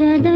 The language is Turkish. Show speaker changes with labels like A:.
A: bir adam.